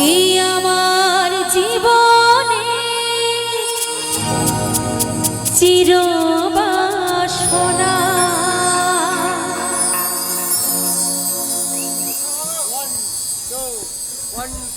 কি আমার জীবনে চির বাসনা One, two, one.